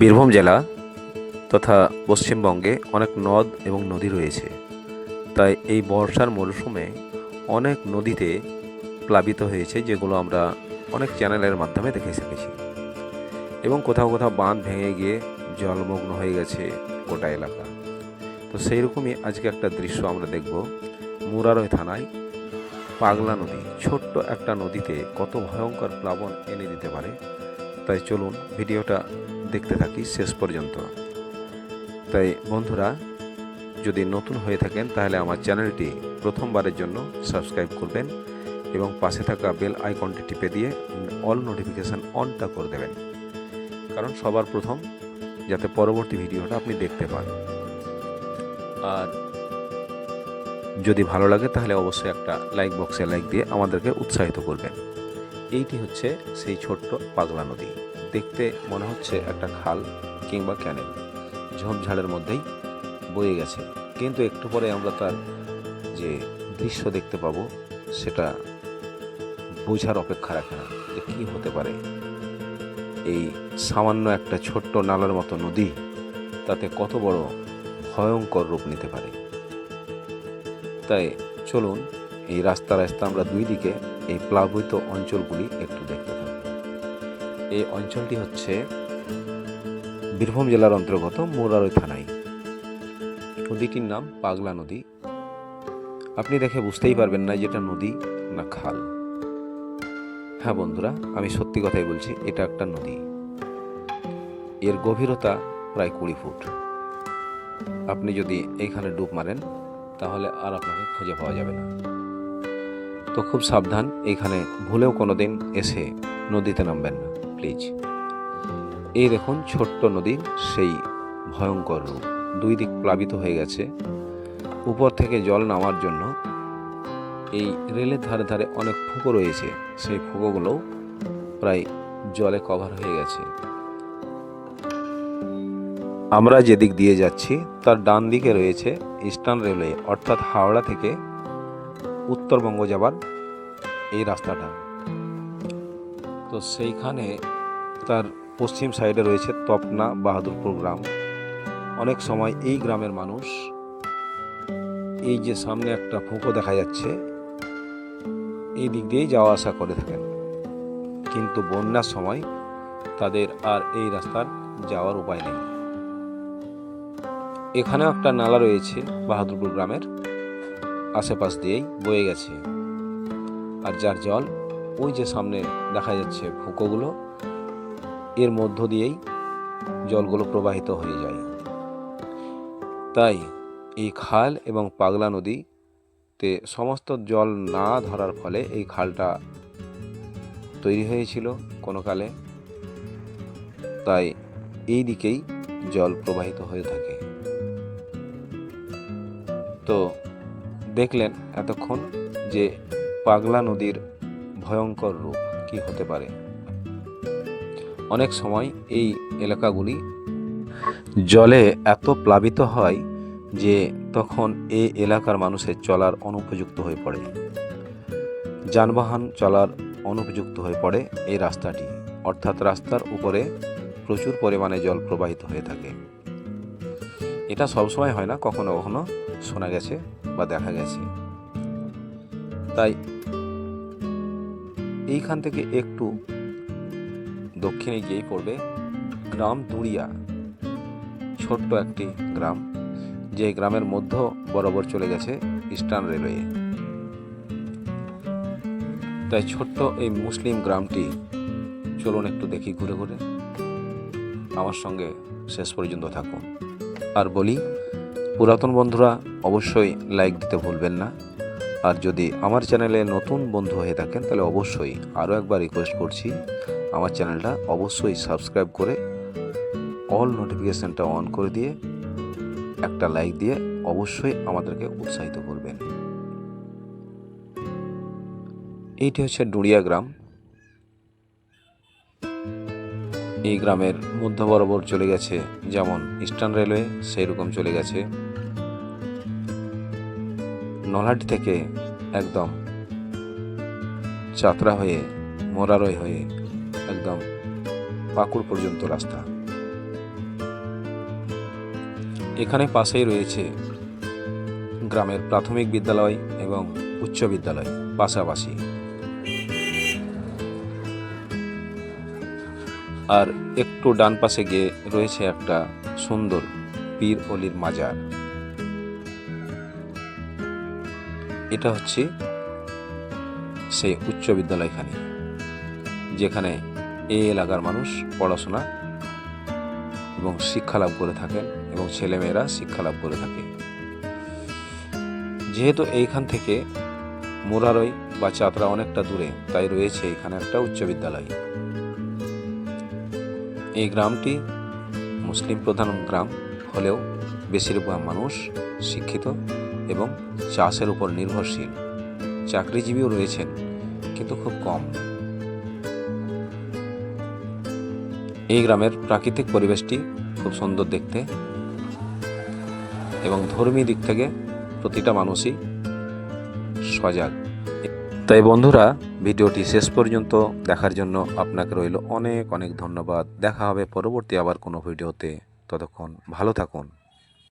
বীরভূম জেলা তথা পশ্চিমবঙ্গে অনেক নদ এবং নদী রয়েছে। তাই এই বর্ষার মরশুমে অনেক নদীতে প্লাবিত হয়েছে, যেগুলো আমরা অনেক চ্যানেলের মাধ্যমে দেখে শিখেছি এবং কোথাও কোথাও বাঁধ ভেঙে গিয়ে জলমগ্ন হয়ে গেছে গোটা এলাকা। তো সেই রকমই আজকে একটা দৃশ্য আমরা দেখব মুরারয় থানায়। পাগলা নদী, ছোট্ট একটা নদীতে কত ভয়ঙ্কর প্লাবন এনে দিতে পারে। তাই চলুন ভিডিওটা দেখতে থাকি শেষ পর্যন্ত। তাই বন্ধুরা, যদি নতুন হয়ে থাকেন, তাহলে আমার চ্যানেলটি প্রথমবারের জন্য সাবস্ক্রাইব করবেন এবং পাশে থাকা বেল আইকনটি টিপে দিয়ে অল নোটিফিকেশান অনটা করে দেবেন। কারণ সবার প্রথম যাতে পরবর্তী ভিডিওটা আপনি দেখতে পান। আর যদি ভালো লাগে, তাহলে অবশ্যই একটা লাইক বক্সে লাইক দিয়ে আমাদেরকে উৎসাহিত করবেন। এইটি হচ্ছে সেই ছোট্ট পাগলা নদী। দেখতে মনে হচ্ছে একটা খাল কিংবা ক্যানেল। ঝোপঝাড়ের মধ্যেই বয়ে গেছে। কিন্তু একটু পরে আমরা তার যে দৃশ্য দেখতে পাবো, সেটা বোঝার অপেক্ষা রাখে না যে কী হতে পারে। এই সামান্য একটা ছোট্ট নালার মতো নদী তাতে কত বড় ভয়ঙ্কর রূপ নিতে পারে। তাই চলুন এই রাস্তা রাস্তা আমরা দুই দিকে এই প্লাবিত অঞ্চলগুলি একটু দেখতে থাকি এই অঞ্চলটি হচ্ছে বীরভূম জেলার অন্তর্গত মোরারই থানায়। নদীটির নাম পাগলা নদী। আপনি দেখে বুঝতেই পারবেন না যেটা নদী না খাল। হ্যাঁ বন্ধুরা, আমি সত্যি কথাই বলছি, এটা একটা নদী। এর গভীরতা প্রায় কুড়ি ফুট। আপনি যদি এইখানে ডুব মারেন, তাহলে আর আপনাকে খুঁজে পাওয়া যাবে না। তো খুব সাবধান, এখানে ভুলেও কোনো দিন এসে নদীতে নামবেন না প্লিজ এই দেখুন, ছোট্ট নদীর সেই ভয়ঙ্কর রূপ। দুই দিক প্লাবিত হয়ে গেছে। উপর থেকে জল নামার জন্য এই রেলের ধারে ধারে অনেক ফুঁকো রয়েছে। সেই ফুঁকোগুলোও প্রায় জলে কভার হয়ে গেছে। আমরা যেদিক দিয়ে যাচ্ছি, তার ডান দিকে রয়েছে ইস্টার্ন রেলওয়ে অর্থাৎ হাওড়া থেকে উত্তরবঙ্গ যাবার এই রাস্তাটা। তো সেইখানে তার পশ্চিম সাইডে রয়েছে তপনা বাহাদুরপুর গ্রাম। অনেক সময় এই গ্রামের মানুষ এই যে সামনে একটা ফুঁকো দেখা যাচ্ছে, এই দিক দিয়েই যাওয়া আসা করে থাকেন। কিন্তু বন্যার সময় তাদের আর এই রাস্তার যাওয়ার উপায় নেই। এখানেও একটা নালা রয়েছে বাহাদুরপুর গ্রামের। আশেপাশ দিয়েই বয়ে গেছে। আর যার জল ওই যে সামনে দেখা যাচ্ছে ফুকোগুলো, এর মধ্য দিয়েই জলগুলো প্রবাহিত হয়ে যায়। তাই এই খাল এবং পাগলা নদীতে সমস্ত জল না ধরার ফলে এই খালটা তৈরি হয়েছিল কোনো কালে। তাই এই দিকেই জল প্রবাহিত হয়ে থাকে। তো দেখলেন এতক্ষণ যে পাগলা নদীর ভয়ঙ্কর রূপ কি হতে পারে। অনেক সময় এই এলাকাগুলি জলে এত প্লাবিত হয় যে তখন এই এলাকার মানুষের চলার অনুপযুক্ত হয়ে পড়ে। যানবাহন চলার অনুপযুক্ত হয়ে পড়ে এই রাস্তাটি। অর্থাৎ রাস্তার উপরে প্রচুর পরিমাণে জল প্রবাহিত হয়ে থাকে। এটা সবসময় হয় না, কখনো কখনো শোনা গেছে। বা দেখা গেছে। তাই এইখান থেকে একটু দক্ষিণে গিয়েই পড়বে গ্রাম দুড়িয়া। ছোট্ট একটি গ্রাম, যে গ্রামের মধ্য বরাবর চলে গেছে ইস্টার্ন রেলওয়ে। তাই ছোট্ট এই মুসলিম গ্রামটি চলুন একটু দেখি ঘুরে ঘুরে। আমার সঙ্গে শেষ পর্যন্ত থাকুন। আর বলি পুরাতন বন্ধুরা, অবশ্যই লাইক দিতে ভুলবেন না। আর যদি আমার চ্যানেলে নতুন বন্ধু হয়ে থাকেন, তাহলে অবশ্যই আরও একবার রিকোয়েস্ট করছি, আমার চ্যানেলটা অবশ্যই সাবস্ক্রাইব করে অল নোটিফিকেশানটা অন করে দিয়ে, একটা লাইক দিয়ে অবশ্যই আমাদেরকে উৎসাহিত করবেন। এইটি হচ্ছে ডুড়িয়া গ্রাম। এই গ্রামের মধ্য বরাবর চলে গেছে। যেমন ইস্টার্ন রেলওয়ে সেই রকম চলে গেছে। নলহাটি থেকে একদম চাতরা হয়ে, মোরারই হয়ে একদম পাকুড় পর্যন্ত রাস্তা। এখানে পাশেই রয়েছে গ্রামের প্রাথমিক বিদ্যালয় এবং উচ্চ বিদ্যালয় পাশাপাশি। আর একটু ডান পাশে গিয়ে রয়েছে একটা সুন্দর পীর অলির মাজার। এটা হচ্ছে সেই উচ্চ বিদ্যালয়খানি, যেখানে এই এলাকার মানুষ পড়াশোনা এবং শিক্ষা লাভ করে থাকেন এবং ছেলেমেয়েরা শিক্ষা লাভ করে থাকে। যেহেতু এইখান থেকে মুরারই বা চাতরা অনেকটা দূরে, তাই রয়েছে এখানে একটা উচ্চ বিদ্যালয়। এই গ্রামটি মুসলিম প্রধান গ্রাম হলেও বেশিরভাগ মানুষ শিক্ষিত এবং চাষের উপর নির্ভরশীল। চাকরিজীবীও রয়েছেন, কিন্তু খুব কম। এই গ্রামের প্রাকৃতিক পরিবেশটি খুব সুন্দর দেখতে এবং ধর্মী দিক থেকে প্রতিটা মানুষই সজাগ। তাই বন্ধুরা, ভিডিওটি শেষ পর্যন্ত দেখার জন্য আপনাকে রইল অনেক অনেক ধন্যবাদ। দেখা হবে পরবর্তী আবার কোনো ভিডিওতে। ততক্ষণ ভালো থাকুন।